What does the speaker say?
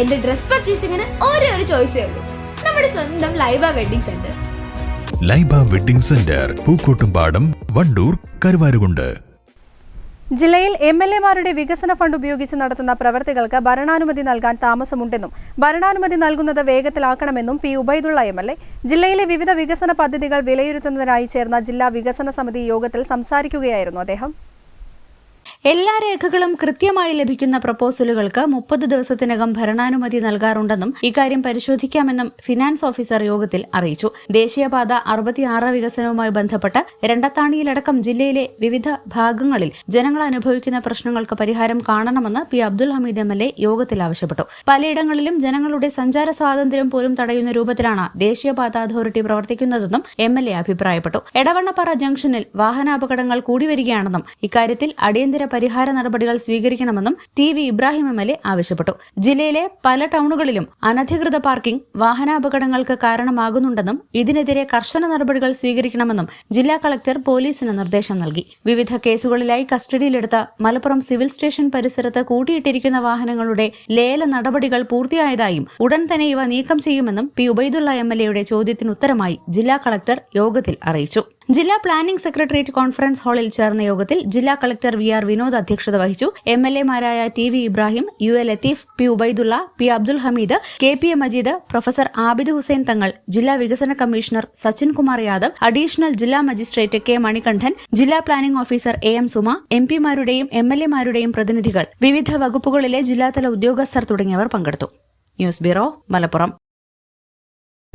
എന്റെ ഡ്രസ് പർച്ചേസിംഗിന് ഒരേ ഒരു ചോയ്സേ ഉള്ളൂ. നമ്മുടെ സ്വന്തം Laiba wedding centre. Laiba wedding centre Pookkottumpadam Wandoor Karuvarakundu. ജില്ലയിൽ എം എൽ എമാരുടെ വികസന ഫണ്ട് ഉപയോഗിച്ച് നടത്തുന്ന പ്രവർത്തികൾക്ക് ഭരണാനുമതി നൽകാൻ താമസമുണ്ടെന്നും ഭരണാനുമതി നൽകുന്നത് വേഗത്തിലാക്കണമെന്നും P Ubaidullah M L A. ജില്ലയിലെ വിവിധ വികസന പദ്ധതികൾ വിലയിരുത്തുന്നതിനായി ചേർന്ന ജില്ലാ വികസന സമിതി യോഗത്തിൽ സംസാരിക്കുകയായിരുന്നു അദ്ദേഹം. എല്ലാ രേഖകളും കൃത്യമായി ലഭിക്കുന്ന പ്രപ്പോസലുകൾക്ക് മുപ്പത് ദിവസത്തിനകം ഭരണാനുമതി നൽകാറുണ്ടെന്നും ഇക്കാര്യം പരിശോധിക്കാമെന്നും ഫിനാൻസ് ഓഫീസർ യോഗത്തിൽ അറിയിച്ചു. ദേശീയപാത അറുപത്തിയാറ് വികസനവുമായി ബന്ധപ്പെട്ട് രണ്ടത്താണിയിലടക്കം ജില്ലയിലെ വിവിധ ഭാഗങ്ങളിൽ ജനങ്ങൾ അനുഭവിക്കുന്ന പ്രശ്നങ്ങൾക്ക് പരിഹാരം കാണണമെന്ന് P. Abdul Hameed M. L. A യോഗത്തിൽ ആവശ്യപ്പെട്ടു. പലയിടങ്ങളിലും ജനങ്ങളുടെ സഞ്ചാര സ്വാതന്ത്ര്യം പോലും തടയുന്ന രൂപത്തിലാണ് ദേശീയപാത അതോറിറ്റി പ്രവർത്തിക്കുന്നതെന്നും എം. എൽ. എ അഭിപ്രായപ്പെട്ടു. എടവണ്ണപ്പാറ ജംഗ്ഷനിൽ വാഹനാപകടങ്ങൾ കൂടി വരികയാണെന്നും ഇക്കാര്യത്തിൽ അടിയന്തര പരിഹാര നടപടികൾ സ്വീകരിക്കണമെന്നും T V Ibrahim M L A ആവശ്യപ്പെട്ടു. ജില്ലയിലെ പല ടൗണുകളിലും അനധികൃത പാർക്കിംഗ് വാഹനാപകടങ്ങൾക്ക് കാരണമാകുന്നുണ്ടെന്നും ഇതിനെതിരെ കർശന നടപടികൾ സ്വീകരിക്കണമെന്നും ജില്ലാ കളക്ടർ പോലീസിന് നിർദ്ദേശം നൽകി. വിവിധ കേസുകളിലായി കസ്റ്റഡിയിലെടുത്ത മലപ്പുറം സിവിൽ സ്റ്റേഷൻ പരിസരത്ത് കൂട്ടിയിട്ടിരിക്കുന്ന വാഹനങ്ങളുടെ ലേല നടപടികൾ പൂർത്തിയായതായും ഉടൻ തന്നെ ഇവ നീക്കം ചെയ്യുമെന്നും പി ഉബൈദുള്ള എം എൽ എയുടെ ചോദ്യത്തിന് ഉത്തരമായി ജില്ലാ കളക്ടർ യോഗത്തിൽ അറിയിച്ചു. ജില്ലാ പ്ലാനിംഗ് സെക്രട്ടേറിയറ്റ് കോൺഫറൻസ് ഹാളിൽ ചേർന്ന യോഗത്തിൽ ജില്ലാ കളക്ടർ വി ആർ വിനോദ് അധ്യക്ഷത വഹിച്ചു. M L എമാരായ T V Ibrahim U A Latheef P Ubaidullah P Abdul Hameed K P A Majeed professor Abid Hussain Thangal ജില്ലാ വികസന കമ്മീഷണർ സച്ചിൻ കുമാർ യാദവ് അഡീഷണൽ ജില്ലാ മജിസ്ട്രേറ്റ് കെ മണികണ്ഠൻ ജില്ലാ planning officer A M Suma M പിമാരുടെയും M L എമാരുടെയും പ്രതിനിധികൾ വിവിധ വകുപ്പുകളിലെ ജില്ലാതല ഉദ്യോഗസ്ഥർ തുടങ്ങിയവർ പങ്കെടുത്തു. News bureau Malappuram.